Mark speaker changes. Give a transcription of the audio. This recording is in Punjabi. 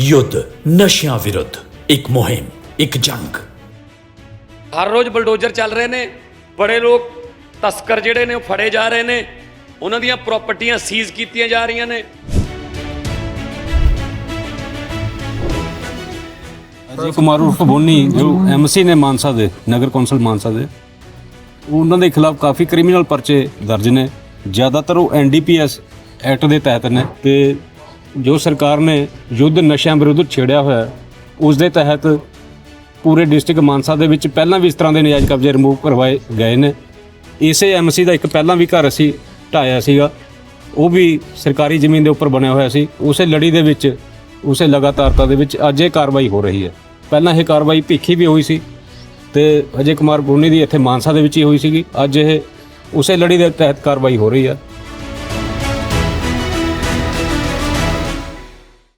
Speaker 1: ਯੁੱਧ ਨਸ਼ਿਆਂ ਵਿਰੁੱਧ ਇੱਕ ਮੁਹਿੰਮ ਇੱਕ ਜੰਗ।
Speaker 2: ਹਰ ਰੋਜ਼ ਬਲਡੋਜ਼ਰ ਚੱਲ ਰਹੇ ਨੇ ਬੜੇ ਲੋਕ ਤਸਕਰ ਜਿਹੜੇ ਨੇ ਉਹ ਫੜੇ ਜਾ ਰਹੇ ਨੇ ਉਹਨਾਂ ਦੀਆਂ ਪ੍ਰਾਪਰਟੀਆਂ ਸੀਜ਼ ਕੀਤੀਆਂ ਜਾ ਰਹੀਆਂ ਨੇ।
Speaker 3: ਅਜੇ ਕੁਮਾਰ ਉਰਫ ਬੋਨੀ ਜੋ ਐਮਸੀ ਨੇ ਮਾਨਸਾ ਦੇ ਨਗਰ ਕੌਂਸਲ ਮਾਨਸਾ ਦੇ ਉਹਨਾਂ ਦੇ ਖਿਲਾਫ ਕਾਫੀ ਕ੍ਰਿਮੀਨਲ ਪਰਚੇ ਦਰਜ ਨੇ। ਜ਼ਿਆਦਾਤਰ ਉਹ ਐਨਡੀਪੀਐਸ ਐਕਟ ਦੇ ਤਹਿਤ ਨੇ ਤੇ ਜੋ ਸਰਕਾਰ ਨੇ ਯੁੱਧ ਨਸ਼ਿਆਂ ਵਿਰੁੱਧ ਛੇੜਿਆ ਹੋਇਆ ਉਸ ਦੇ ਤਹਿਤ ਪੂਰੇ ਡਿਸਟ੍ਰਿਕਟ ਮਾਨਸਾ ਦੇ ਵਿੱਚ ਪਹਿਲਾਂ ਵੀ ਇਸ ਤਰ੍ਹਾਂ ਦੇ ਨਜਾਇਜ਼ ਕਬਜ਼ੇ ਰਿਮੂਵ ਕਰਵਾਏ ਗਏ ਨੇ। ਇਸੇ ਐਮਸੀ ਦਾ ਇੱਕ ਪਹਿਲਾਂ ਵੀ ਘਰ ਅਸੀਂ ਢਾਇਆ ਸੀਗਾ, ਉਹ ਵੀ ਸਰਕਾਰੀ ਜ਼ਮੀਨ ਦੇ ਉੱਪਰ ਬਣਿਆ ਹੋਇਆ ਸੀ। ਉਸੇ ਲੜੀ ਦੇ ਵਿੱਚ, ਉਸੇ ਲਗਾਤਾਰਤਾ ਦੇ ਵਿੱਚ ਅੱਜ ਇਹ ਕਾਰਵਾਈ ਹੋ ਰਹੀ ਹੈ। ਪਹਿਲਾਂ ਇਹ ਕਾਰਵਾਈ ਭਿੱਖੀ ਵੀ ਹੋਈ ਸੀ ਤੇ ਅਜੇ ਕੁਮਾਰ ਬੋਨੀ ਦੀ ਇੱਥੇ ਮਾਨਸਾ ਦੇ ਵਿੱਚ ਹੀ ਹੋਈ ਸੀਗੀ। ਅੱਜ ਇਹ ਉਸੇ ਲੜੀ ਦੇ ਤਹਿਤ ਕਾਰਵਾਈ ਹੋ ਰਹੀ ਹੈ।